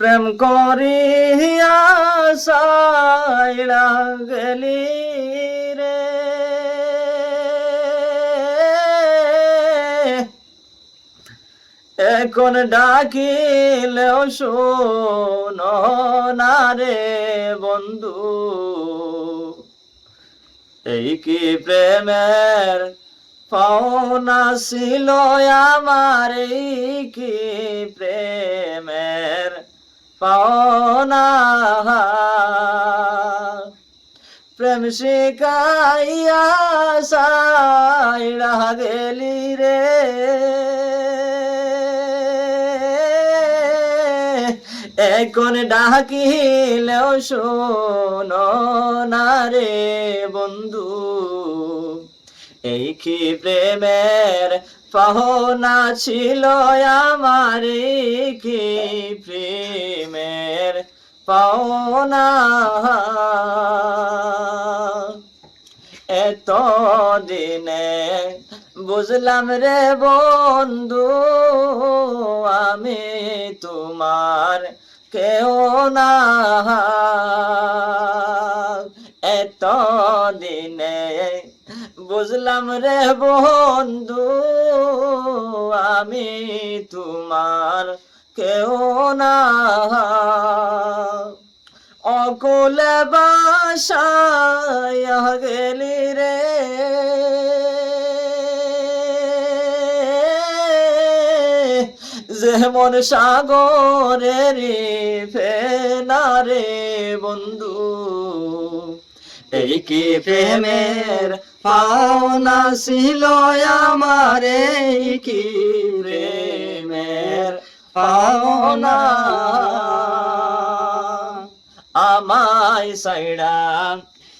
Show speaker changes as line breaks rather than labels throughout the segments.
প্রেম করিয়া সাইড়া গেলি রে। এখন ডাকিলেও শোনো রে বন্ধু। এই কি প্রেমের পাওনা ছিল আমার? এই কি প্রেমের পাওনা। প্রেম শিকাইয়া সাইরা গেলি রে। এখন ডাকিলেও শোনো না রে বন্ধু। এই কি প্রেমের পাহনা ছিল আমার? কি প্রেমের পাওনা? এত দিনে বুঝলাম রে বন্ধু, আমি তোমার কেউ না। বুঝলাম রে বন্ধু, আমি তোমার কেউ না। অকুলে বাসায় গেলি রে। যেমন সাগরের ফেনারে বন্ধু এই কি প্রেমের পাওনা ছিল আমার এই কি প্রেমের পাওনা। আমায় সাইডা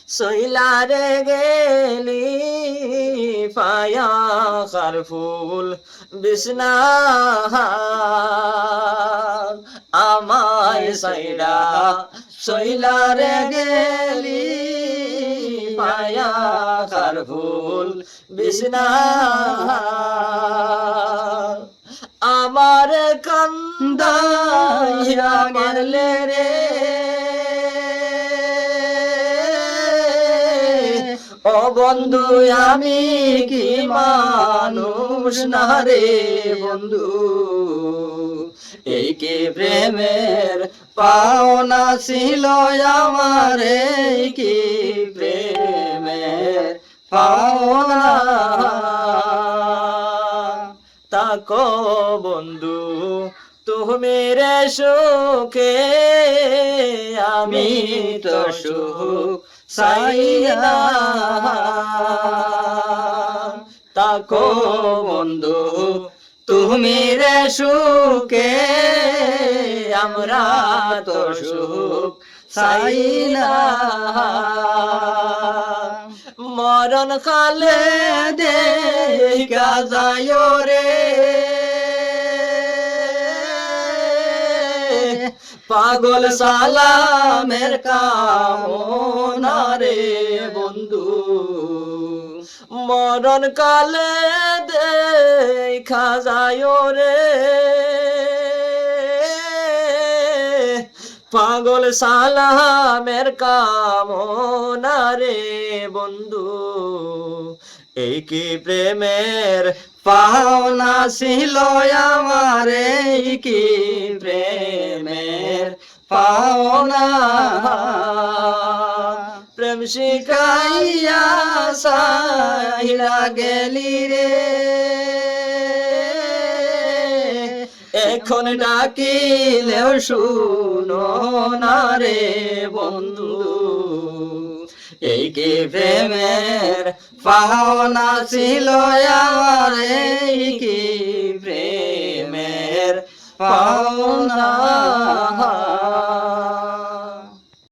সইলারে গেলি পায়া খার ফুল বিছনা আমায় সাইডা সইলারে গেলি, পায়া খার ফুল বিছনা আমার কান্দাইয়া গেলে রে ও বন্ধু, আমি কি মানুষ? না রে বন্ধু এই কি প্রেমের পাওনা ছিল আমার কি প্রেমের পাওনা। তাকো বন্ধু, তুমি রে সুখে, আমি তো সুখ তাকো বন্ধু তুমি রে সুখে আমরা তো সুখ সাইনা মরণ কালে দেখা যায় রে। পাগল সালামের কামনা রে বন্ধু। মরণ কালে দেখা যায় রে। পাগল সালামের কামনা রে বন্ধু। এই কি প্রেমের পাওনা ছিল আমার কি প্রেমের পাওনা? প্রেম শিখাইয়া সাইরা গেলি রে। এখন ডাকিলেও শুনো না রে বন্ধু, এই কি প্রেমের পাওনা ছিল আমার কি প্রেমের পাওনা?